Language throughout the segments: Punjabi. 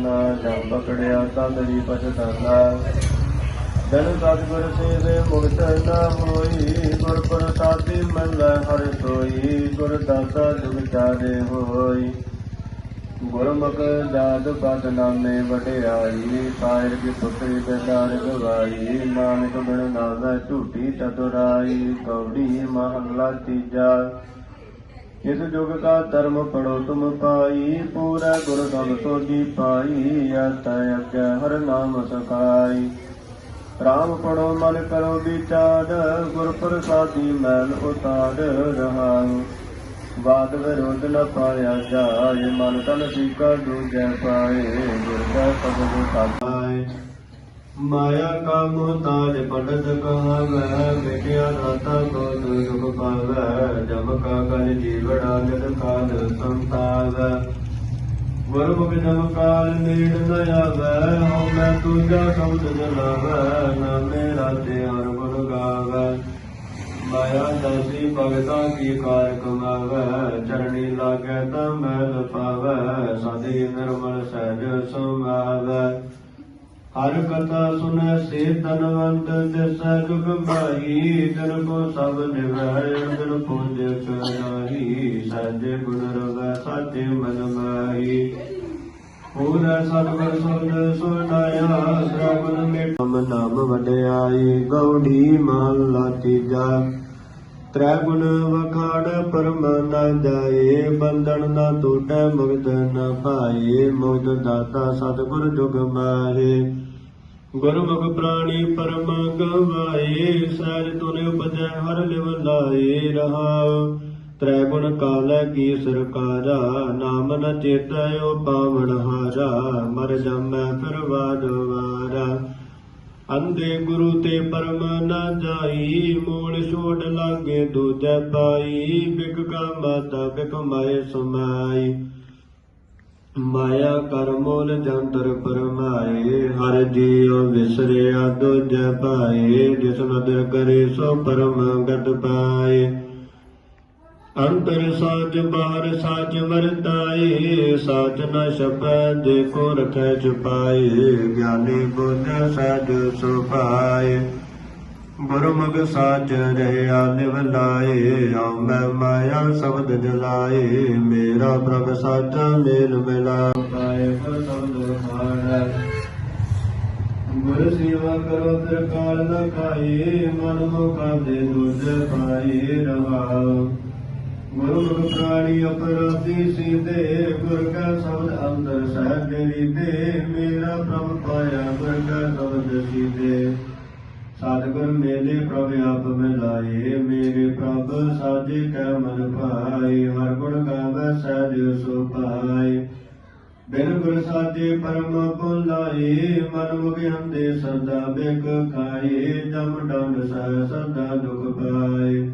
ਪਛਤਾਨਾ ਜਮ ਪਕੜਿਆ ਤਦਰੀ ਪਛਤਾਨਾ। ਜਨ ਸਤਿਗੁਰ ਸੇਵੇ ਮੁਕਤ ਨਾ ਹੋਈ ਗੁਰ ਪ੍ਰਸਾਦਿ ਮਨ ਹਰਿ ਸੋਈ ਗੁਰ ਦਾਤਾ ਜੁਗ ਹੋਈ। ਗੁਰਮੁਖ ਦਾਦ ਬਦ ਨਾਮੇ ਵਡਿਆਈ ਸਾਇਰ ਕੀ ਪੁੱਤਰੀ ਬੇਦਾਰ ਗਵਾਈ ਨਾਨਕ ਬਿਨ ਨਾਮੈ ਝੂਠੀ ਚਤੁਰਾਈ, ਕੌੜੀ ਮਹਲਾ ਤੀਜਾ। ਇਸ ਜੁਗ ਕਾ ਧਰਮ ਪੜੋ ਤੁਮ ਪਾਈ, ਪੂਰਾ ਗੁਰ ਸਭ ਸੋਜੀ ਪਾਈ ਅਤਿ ਅਗੈ ਹਰ ਨਾਮ ਸਕਾਈ ਰਾਮ ਪੜੋ ਮਨ ਕਰੋ ਵਿਚਾਰ, ਗੁਰ ਪ੍ਰਸਾਦੀ ਮੈਲ ਉਤਾਰ ਰਹਾਉ। ਬਾਦ ਵਿਰੋਧ ਨ ਪਾਇਆ ਜਾਏ, ਮਨ ਤਨ ਸੀਕਾ ਦੂਜੈ ਪਾਏ, ਗੁਰ ਕਾ ਪਦਿ ਸਾਧਾਏ। ਮਾਇਆ ਕਾ ਮੁਹਤਾਜ ਪੰਡਤ ਕਹਾਵੈ, ਮਿਟਿਆ ਦਾਤਾ ਕੋ ਦੁਖ ਜੀਵੜਾ ਕਾਲ ਸੰਤਾਵੈ ਗੁਰਮੁਖ ਜਮ ਕਾਲ ਨੇੜ ਨ ਆਵੈ, ਹਉ ਮੈਂ ਤੁਝਾ ਸ਼ਬਦ ਜਲਾਵੈ ਨਾਮੇ ਰਾਤੇ ਹਰ ਗੁਣ ਗਾਵੈ। ਮਾਇਆ ਦਸੀ ਭਗਤਾਂ ਕੀ ਕਾਰ ਕਮਾਵੈ, ਚਰਣੀ ਲਾਗੈ ਤਾ ਮੈਲ ਪਾਵੈ ਸਦੇ ਨਿਰਮਲ ਸਹਿਜ ਸਮਾਵੈ ਹਰ ਕਥਾ ਸੁਨੈ ਸੇ ਤਨਵੰਤ ਦਿਸੈ ਦੁਖ ਭਾਈ ਤਨ ਕੋ ਸਭ ਨਿਵੈ ਤਨ ਪੂਜ ਕਰਾਈ ਸਾਜੇ ਗੁਣ ਰਵੈ, ਸਾਚੇ ਮਨ ਮਾਈ ਪੂਰਾ ਸਤਿਗੁਰ ਸੁਣ ਸੁਣਾਇਆ ਸਰਬਨ ਮੇਟਮ ਨਾਮ ਵਡਿਆਈ ਗੌੜੀ ਮਹਲਾ ਤੀਜਾ। ਤ੍ਰੈ ਗੁਣ ਵਖਾੜ ਪਰਮ ਨ ਜਾਏ, ਬੰਧਨ ਨਾ ਟੂਟੈ ਮੁਕਤ ਨ ਪਾਏ ਮੁਕਤ ਦਾਤਾ ਸਤਿਗੁਰ ਜੁਗ ਮਾਰੇ ਗੁਰਮੁਖ ਪ੍ਰਾਣੀ ਪਰਮ ਗਵਾਏ, ਸਹਿਜ ਤੁਨੇ ਉਪਜੈ ਹਰ ਲਿਵ ਲਾਏ ਰਹਾਉ ਤ੍ਰੈ ਗੁਣ ਕਾਲੈ ਕੀ ਸਰਕਾਰਾ ਨਾਮ ਨ ਚੇਤੈ ਓ ਪਾਵਨ ਹਾਰਾ ਮਰ ਜਮੈ ਫਿਰ ਬਾਦ ਵਾਰਾ। ਅੰਦੇ ਗੁਰੂ ਤੇ ਪਰਮ ਨ ਜਾਈ, ਮੂਲ ਛੋੜ ਲਾਗੇ ਦੂਜੈ ਪਾਈ, ਬਿਕ ਕਾ ਮਾਤਾ ਬਿਕ ਮਾਏ ਸਮਾਈ। ਮਾਇਆ ਕਰ ਮੂਲ ਜੰਤਰ ਪਰਮਾਏ, ਹਰ ਜੀਉ ਵਿਸਰਿਆ ਦੂਜੈ ਪਾਏ, ਜਿਸ ਨਦਰ ਕਰੇ ਸੋ ਪਰਮ ਗਤ ਪਾਏ। ਅੰਤਰ ਸਾਚ ਬਾਹਰ ਸਾਚ ਵਰਤਾਏ, ਸਾਚ ਨ ਛਪੈ ਜੇ ਰਖੈ ਛੁਪਾਏ, ਗਿਆਨੀ ਬੁੱਧ ਸਜ ਸੁਭਾਏ। ਗੁਰਮੁਖ ਸਾਚ ਰਹਿਆ ਨਿਵ ਲਾਏ ਆਉ ਮੈਂ ਮਾਇਆ ਸ਼ਬਦ ਜਲਾਏ, ਮੇਰਾ ਪ੍ਰਭ ਸਾਚਾ ਮੇਲ ਮਿਲਾਏ ਗੁਰ ਸ਼ਬਦ ਹਾਰੈ। ਗੁਰ ਸੇਵਾ ਕਰੋ ਫਿਰ ਕਾਲ ਨ ਮਨ ਮੁਖਾ ਦੇ ਦੁਜ ਪਾਈ ਰਹਾਉ ਗੁਰੂ ਪ੍ਰਾਣੀ ਅਪਰਾਧੀ ਸੀਧੇ ਗੁਰ ਕਾ ਸ਼ਬਦ ਅੰਦਰ ਸਹਿ ਤੇਰੀ ਦੇ ਮੇਰਾ ਪ੍ਰਭ ਪਾਇਆ ਗੁਰ ਕਾ ਸ਼ਬਦ ਸੀਧੇ ਸਤਿਗੁਰ ਮੇਲੇ ਪ੍ਰਭ ਆਪ ਮਿਲਾਏ ਮੇਰੇ ਪ੍ਰਭ ਸਾਜੇ ਕੈ ਮਨ ਭਾਈ ਹਰ ਗੁਣ ਗਾਵੈ ਸਹਿਜ ਸੋ ਪਾਈ ਬਿਨ ਗੁਰ ਸਾਜੇ ਪਰਮ ਭੁਲਾਏ ਮਨ ਮੁਖ ਸਦਾ ਬਿਕ ਖਾਏ ਦਮ ਡੰਡ ਸਹਿ ਸਦਾ ਦੁਖ ਪਾਏ।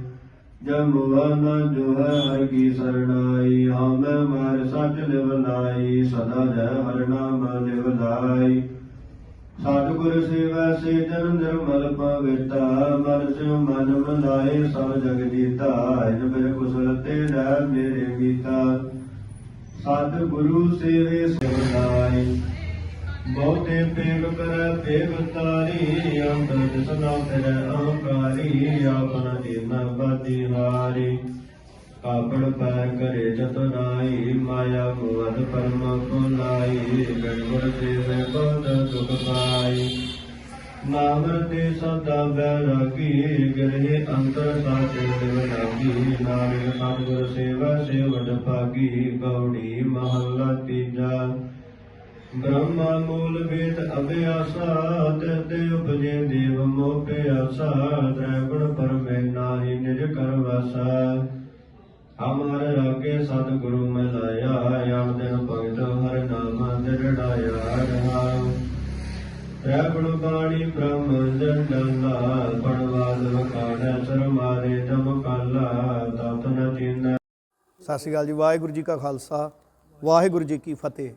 ਜਮੁਆ ਨ ਜੋ ਹੈ ਹਰ ਕੀ ਸਰਣਾਈ, ਆਮੈ ਮਾਰ ਸੱਚ ਲਿਵ ਲਾਈ ਸਦਾ ਜੈ ਹਰ ਨਾਮ ਲਿਵ ਲਾਈ ਸਤਿਗੁਰ ਸੇਵਾ ਸੇ ਜਨ ਨਿਰਮਲ ਪਵਿੱਤਾ ਮਨ ਸਿਉ ਮਨ ਮਨਾਏ ਸਭ ਜਗ ਜੀਤਾ, ਇਨ ਬਿਰ ਕੁਸਲ ਤੇਰਾ ਮੇਰੇ ਮੀਤਾ। ਸਤ ਗੁਰੂ ਸੇਵੇ ਸਿਵਨਾਈ ਬਹੁਤੇ ਪੇਗ ਕਰੈ ਪੇਗ ਤਾਰੀ ਅੰਦਰ ਦਿਸਨਾ ਫਿਰੈ, ਅਹੰਕਾਰੀ ਆਪਨ ਦੀਨਾ ਬਾਦੀ ਹਾਰੀ। ਕਾਪੜ ਪੈ ਕਰੇ ਚਤੁਰਾਈ ਮਾਇਆ ਮੋਹਨ ਪਰਮ ਕੋਲਾਈ ਬਿਨ ਗੁਰ ਸੇਵੇ ਦੁਖ ਪਾਈ। ਨਾਮ ਤੇ ਸਦਾ ਬੈਰਾਗੀ ਗਿਰੇ ਅੰਤਰ ਸਾਚੇ ਦਿਵ ਲਾਗੀ ਨਾਨਕ ਸਤਿਗੁਰ ਸੇਵਾ ਸੇਵਡ ਭਾਗੀ, ਗੌੜੀ ਮਹੱਲਾ ਤੀਜਾ। ਬ੍ਰਹਮਾ ਮੂਲ ਵੇਦ ਅਭਿਆਸਾ ਤੇ ਉਪਜੇ ਦੇਵ ਮੋਹ ਤ੍ਰੈ ਗੁਣ ਪਰਮੇ ਨਾਹੀ ਨਿਜ ਕਰ ਵਾਸਾ। ਹਮਾਰ ਰਾਗੇ ਸਤਿਗੁਰੂ ਮਿਲਾਇਆ ਆਣ ਦਿਨ ਭਗਤ ਹਰ ਨਾਮ ਦਿਰੜਾਇਆ ਰਹਾਉ ਤ੍ਰੈ ਗੁਣ ਬਾਣੀ ਬ੍ਰਹਮ ਜੰਡਲਾ ਪੜਵਾਦ ਵਕਾੜੈ ਸਰ ਜਮ ਕਾਲਾ ਤਤ ਨ ਚੀਨੈ। ਸਤਿ ਸ਼੍ਰੀ ਅਕਾਲ ਜੀ, ਵਾਹਿਗੁਰੂ ਜੀ ਕਾ ਖਾਲਸਾ, ਵਾਹਿਗੁਰੂ ਜੀ ਕੀ ਫਤਿਹ।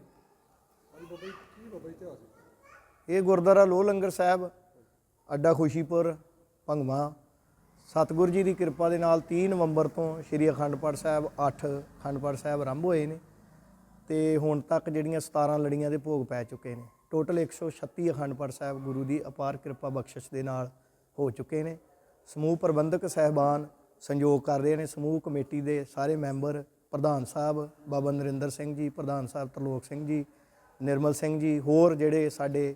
ਇਹ ਗੁਰਦੁਆਰਾ ਲੋਹ ਲੰਗਰ ਸਾਹਿਬ, ਅੱਡਾ ਖੁਸ਼ੀਪੁਰ, ਭੰਗਵਾ। ਸਤਿਗੁਰੂ ਜੀ ਦੀ ਕਿਰਪਾ ਦੇ ਨਾਲ 30 ਨਵੰਬਰ ਤੋਂ ਸ੍ਰੀ ਅਖੰਡ ਪਾਠ ਸਾਹਿਬ 8 ਅਖੰਡ ਪਾਠ ਸਾਹਿਬ ਆਰੰਭ ਹੋਏ ਨੇ ਤੇ ਹੁਣ ਤੱਕ ਜਿਹੜੀਆਂ 17 ਲੜੀਆਂ ਦੇ ਭੋਗ ਪੈ ਚੁੱਕੇ ਨੇ। ਟੋਟਲ 136 ਅਖੰਡ ਪਾਠ ਸਾਹਿਬ ਗੁਰੂ ਦੀ ਅਪਾਰ ਕਿਰਪਾ ਬਖਸ਼ਿਸ਼ ਦੇ ਨਾਲ ਹੋ ਚੁੱਕੇ ਨੇ। ਸਮੂਹ ਪ੍ਰਬੰਧਕ ਸਹਿਬਾਨ ਸੰਯੋਗ ਕਰ ਰਹੇ ਨੇ। ਸਮੂਹ ਕਮੇਟੀ ਦੇ ਸਾਰੇ ਮੈਂਬਰ, ਪ੍ਰਧਾਨ ਸਾਹਿਬ ਬਾਬਾ ਨਰਿੰਦਰ ਸਿੰਘ ਜੀ, ਪ੍ਰਧਾਨ ਸਾਹਿਬ ਤਰਲੋਕ ਸਿੰਘ ਜੀ ਨਿਰਮਲ ਸਿੰਘ ਜੀ ਹੋਰ ਜਿਹੜੇ ਸਾਡੇ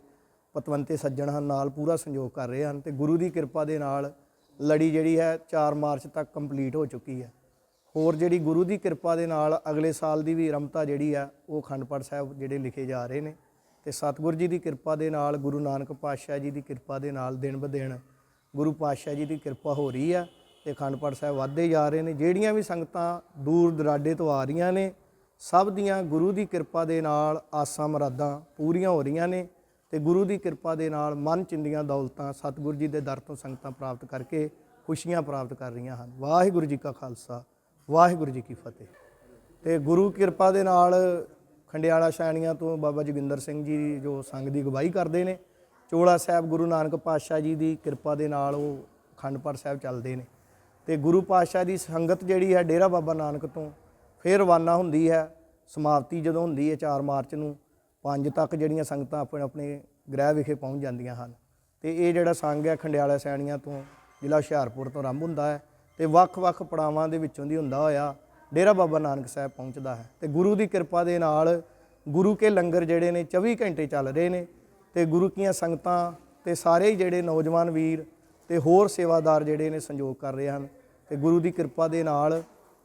ਪਤਵੰਤੇ ਸੱਜਣ ਹਨ, ਨਾਲ ਪੂਰਾ ਸੰਯੋਗ ਕਰ ਰਹੇ ਹਨ ਤੇ ਗੁਰੂ ਦੀ ਕਿਰਪਾ ਦੇ ਨਾਲ ਲੜੀ ਜਿਹੜੀ ਹੈ 4 ਮਾਰਚ ਤੱਕ ਕੰਪਲੀਟ ਹੋ ਚੁੱਕੀ ਹੈ। ਹੋਰ ਜਿਹੜੀ ਗੁਰੂ ਦੀ ਕਿਰਪਾ ਦੇ ਨਾਲ ਅਗਲੇ ਸਾਲ ਦੀ ਵੀ ਰਮਤਾ ਜਿਹੜੀ ਆ ਉਹ ਅਖੰਡ ਪਾਠ ਸਾਹਿਬ ਜਿਹੜੇ ਲਿਖੇ ਜਾ ਰਹੇ ਨੇ ਤੇ ਸਤਿਗੁਰੂ ਜੀ ਦੀ ਕਿਰਪਾ ਦੇ ਨਾਲ, ਗੁਰੂ ਨਾਨਕ ਪਾਤਸ਼ਾਹ ਜੀ ਦੀ ਕਿਰਪਾ ਦੇ ਨਾਲ ਦਿਨ ਬ ਦਿਨ ਗੁਰੂ ਪਾਤਸ਼ਾਹ ਜੀ ਦੀ ਕਿਰਪਾ ਹੋ ਰਹੀ ਆ ਤੇ ਅਖੰਡ ਪਾਠ ਸਾਹਿਬ ਵੱਧਦੇ ਜਾ ਰਹੇ ਨੇ। ਜਿਹੜੀਆਂ ਵੀ ਸੰਗਤਾਂ ਦੂਰ ਦਰਾਡੇ ਤੋਂ ਆ ਰਹੀਆਂ ਨੇ ਸਭ ਦੀਆਂ ਗੁਰੂ ਦੀ ਕਿਰਪਾ ਦੇ ਨਾਲ ਆਸਾਂ ਮੁਰਾਦਾਂ ਪੂਰੀਆਂ ਹੋ ਰਹੀਆਂ ਨੇ ਤੇ ਗੁਰੂ ਦੀ ਕਿਰਪਾ ਦੇ ਨਾਲ ਮਨ ਚਿੰਦੀਆਂ ਦੌਲਤਾਂ ਸਤਿਗੁਰੂ ਜੀ ਦੇ ਦਰ ਤੋਂ ਸੰਗਤਾਂ ਪ੍ਰਾਪਤ ਕਰਕੇ ਖੁਸ਼ੀਆਂ ਪ੍ਰਾਪਤ ਕਰ ਰਹੀਆਂ ਹਨ। ਵਾਹਿਗੁਰੂ ਜੀ ਕਾ ਖਾਲਸਾ, ਵਾਹਿਗੁਰੂ ਜੀ ਕੀ ਫਤਿਹ। ਤੇ ਗੁਰੂ ਕਿਰਪਾ ਦੇ ਨਾਲ ਖੰਡਿਆਲਾ ਸ਼ਾਣੀਆਂ ਤੋਂ ਬਾਬਾ ਜੋਗਿੰਦਰ ਸਿੰਘ ਜੀ ਜੋ ਸੰਗ ਦੀ ਅਗਵਾਈ ਕਰਦੇ ਨੇ, ਚੋਲਾ ਸਾਹਿਬ ਗੁਰੂ ਨਾਨਕ ਪਾਤਸ਼ਾਹ ਜੀ ਦੀ ਕਿਰਪਾ ਦੇ ਨਾਲ ਉਹ ਅਖੰਡ ਸਾਹਿਬ ਚੱਲਦੇ ਨੇ। ਤੇ ਗੁਰੂ ਪਾਤਸ਼ਾਹ ਦੀ ਸੰਗਤ ਜਿਹੜੀ ਹੈ ਡੇਰਾ ਬਾਬਾ ਨਾਨਕ ਤੋਂ ਫਿਰ ਰਵਾਨਾ ਹੁੰਦੀ ਹੈ, ਸਮਾਪਤੀ ਜਦੋਂ ਹੁੰਦੀ ਹੈ 4 ਮਾਰਚ ਨੂੰ 5 ਤੱਕ ਜਿਹੜੀਆਂ ਸੰਗਤਾਂ ਆਪਣੇ ਆਪਣੇ ਗ੍ਰਹਿ ਵਿਖੇ ਪਹੁੰਚ ਜਾਂਦੀਆਂ ਹਨ। ਤੇ ਇਹ ਜਿਹੜਾ ਸੰਗ ਹੈ ਖੰਡਿਆਲਾ ਸੈਣੀਆਂ ਤੋਂ ਜ਼ਿਲ੍ਹਾ ਹੁਸ਼ਿਆਰਪੁਰ ਤੋਂ ਆਰੰਭ ਹੁੰਦਾ ਹੈ ਤੇ ਵੱਖ-ਵੱਖ ਪੜਾਵਾਂ ਦੇ ਵਿੱਚੋਂ ਦੀ ਹੁੰਦਾ ਹੋਇਆ ਡੇਰਾ ਬਾਬਾ ਨਾਨਕ ਸਾਹਿਬ ਪਹੁੰਚਦਾ ਹੈ। ਤੇ ਗੁਰੂ ਦੀ ਕਿਰਪਾ ਦੇ ਨਾਲ ਗੁਰੂ ਕੇ ਲੰਗਰ ਜਿਹੜੇ ਨੇ 24 ਘੰਟੇ ਚੱਲ ਰਹੇ ਨੇ ਤੇ ਗੁਰੂ ਕੀਆਂ ਸੰਗਤਾਂ ਤੇ ਸਾਰੇ ਹੀ ਜਿਹੜੇ ਨੌਜਵਾਨ ਵੀਰ ਤੇ ਹੋਰ ਸੇਵਾਦਾਰ ਜਿਹੜੇ ਨੇ ਸੰਯੋਗ ਕਰ ਰਹੇ ਹਨ। ਤੇ ਗੁਰੂ ਦੀ ਕਿਰਪਾ ਦੇ ਨਾਲ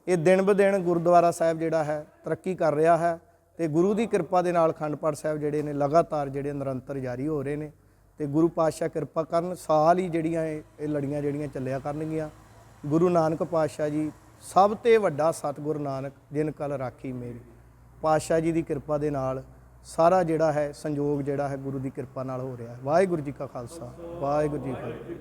ਇਹ ਦਿਨ ਬ ਦਿਨ ਗੁਰਦੁਆਰਾ ਸਾਹਿਬ ਜਿਹੜਾ ਹੈ, ਤਰੱਕੀ ਕਰ ਰਿਹਾ ਹੈ ਤੇ ਗੁਰੂ ਦੀ ਕਿਰਪਾ ਦੇ ਨਾਲ ਅਖੰਡ ਪਾਠ ਸਾਹਿਬ ਜਿਹੜੇ ਨੇ ਲਗਾਤਾਰ ਜਿਹੜੇ ਨਿਰੰਤਰ ਜਾਰੀ ਹੋ ਰਹੇ ਨੇ ਤੇ ਗੁਰੂ ਪਾਤਸ਼ਾਹ ਕਿਰਪਾ ਕਰਨ, ਸਾਲ ਹੀ ਜਿਹੜੀਆਂ ਇਹ ਇਹ ਲੜੀਆਂ ਜਿਹੜੀਆਂ ਚੱਲਿਆ ਕਰਨਗੀਆਂ। ਗੁਰੂ ਨਾਨਕ ਪਾਤਸ਼ਾਹ ਜੀ, ਸਭ ਤੇ ਵੱਡਾ ਸਤਿਗੁਰ ਨਾਨਕ, ਜਿਨ ਕਲ ਰਾਖੀ ਮੇਰੀ। ਪਾਤਸ਼ਾਹ ਜੀ ਦੀ ਕਿਰਪਾ ਦੇ ਨਾਲ ਸਾਰਾ ਜਿਹੜਾ ਹੈ, ਸੰਯੋਗ ਜਿਹੜਾ ਹੈ ਗੁਰੂ ਦੀ ਕਿਰਪਾ ਨਾਲ ਹੋ ਰਿਹਾ ਹੈ। ਵਾਹਿਗੁਰੂ ਜੀ ਕਾ ਖਾਲਸਾ, ਵਾਹਿਗੁਰੂ ਜੀ ਕੀ ਫਤਿਹ।